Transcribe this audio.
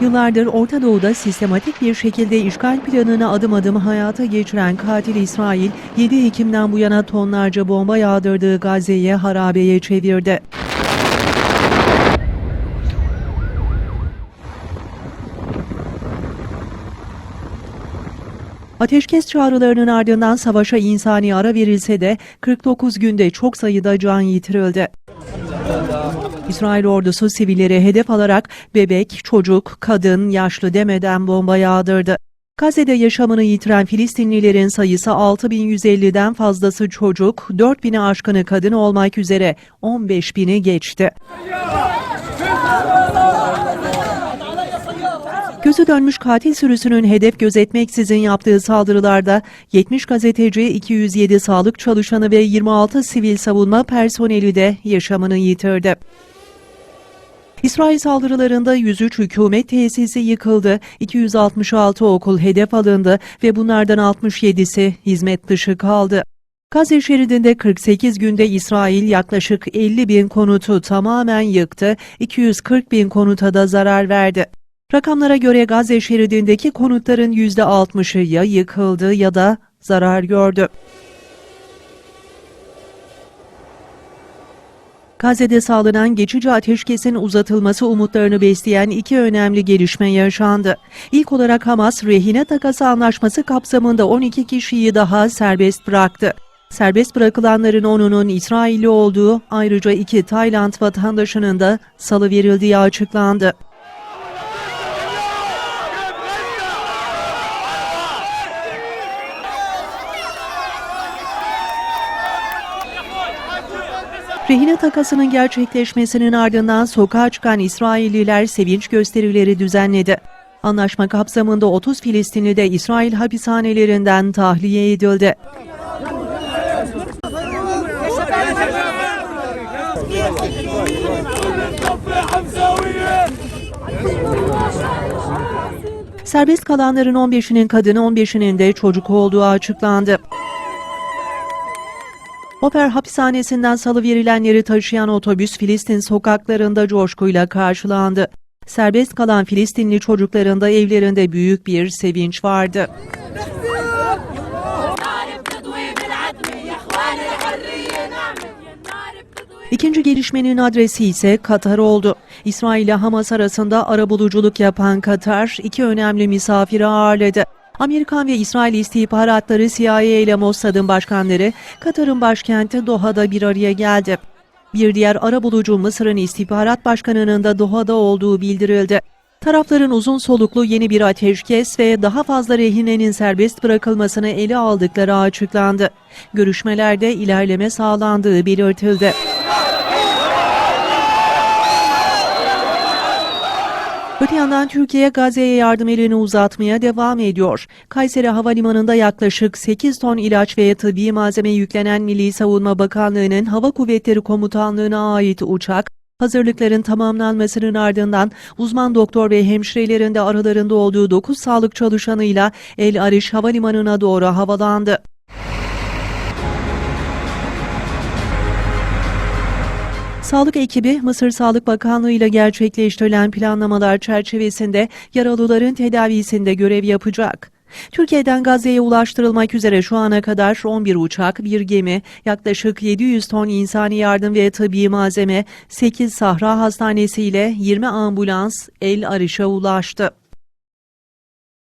Yıllardır Orta Doğu'da sistematik bir şekilde işgal planını adım adım hayata geçiren katil İsrail, 7 Ekim'den bu yana tonlarca bomba yağdırdığı Gazze'yi harabeye çevirdi. Ateşkes çağrılarının ardından savaşa insani ara verilse de 49 günde çok sayıda can yitirildi. İsrail ordusu sivilleri hedef alarak bebek, çocuk, kadın, yaşlı demeden bomba yağdırdı. Gazze'de yaşamını yitiren Filistinlilerin sayısı 6150'den fazlası çocuk, 4000'i aşkını kadın olmak üzere 15.000'i geçti. Gözü dönmüş katil sürüsünün hedef gözetmeksizin yaptığı saldırılarda 70 gazeteci, 207 sağlık çalışanı ve 26 sivil savunma personeli de yaşamını yitirdi. İsrail saldırılarında 103 hükümet tesisi yıkıldı, 266 okul hedef alındı ve bunlardan 67'si hizmet dışı kaldı. Gazze şeridinde 48 günde İsrail yaklaşık 50 bin konutu tamamen yıktı, 240 bin konuta da zarar verdi. Rakamlara göre Gazze şeridindeki konutların %60'ı ya yıkıldı ya da zarar gördü. Gazze'de sağlanan geçici ateşkesin uzatılması umutlarını besleyen iki önemli gelişme yaşandı. İlk olarak Hamas, rehine takası anlaşması kapsamında 12 kişiyi daha serbest bıraktı. Serbest bırakılanların onunun İsrailli olduğu, ayrıca iki Tayland vatandaşının da salı verildiği açıklandı. Rehine takasının gerçekleşmesinin ardından sokağa çıkan İsrailliler sevinç gösterileri düzenledi. Anlaşma kapsamında 30 Filistinli de İsrail hapishanelerinden tahliye edildi. Serbest kalanların 15'inin kadın 15'inin de çocuk olduğu açıklandı. Oper hapishanesinden salıverilenleri taşıyan otobüs Filistin sokaklarında coşkuyla karşılandı. Serbest kalan Filistinli çocukların da evlerinde büyük bir sevinç vardı. İkinci gelişmenin adresi ise Katar oldu. İsrail ile Hamas arasında arabuluculuk yapan Katar iki önemli misafiri ağırladı. Amerikan ve İsrail istihbaratları CIA ile Mossad'ın başkanları Katar'ın başkenti Doha'da bir araya geldi. Bir diğer arabulucu Mısır'ın istihbarat başkanının da Doha'da olduğu bildirildi. Tarafların uzun soluklu yeni bir ateşkes ve daha fazla rehinenin serbest bırakılmasını ele aldıkları açıklandı. Görüşmelerde ilerleme sağlandığı belirtildi. Öte yandan Türkiye Gazze'ye yardım elini uzatmaya devam ediyor. Kayseri Havalimanı'nda yaklaşık 8 ton ilaç ve tıbbi malzeme yüklenen Milli Savunma Bakanlığı'nın Hava Kuvvetleri Komutanlığı'na ait uçak, hazırlıkların tamamlanmasının ardından uzman doktor ve hemşirelerin de aralarında olduğu 9 sağlık çalışanıyla El Ariş Havalimanı'na doğru havalandı. Sağlık ekibi Mısır Sağlık Bakanlığı ile gerçekleştirilen planlamalar çerçevesinde yaralıların tedavisinde görev yapacak. Türkiye'den Gazze'ye ulaştırılmak üzere şu ana kadar 11 uçak, bir gemi, yaklaşık 700 ton insani yardım ve tıbbi malzeme, 8 sahra hastanesi ile 20 ambulans El Ariş'e ulaştı.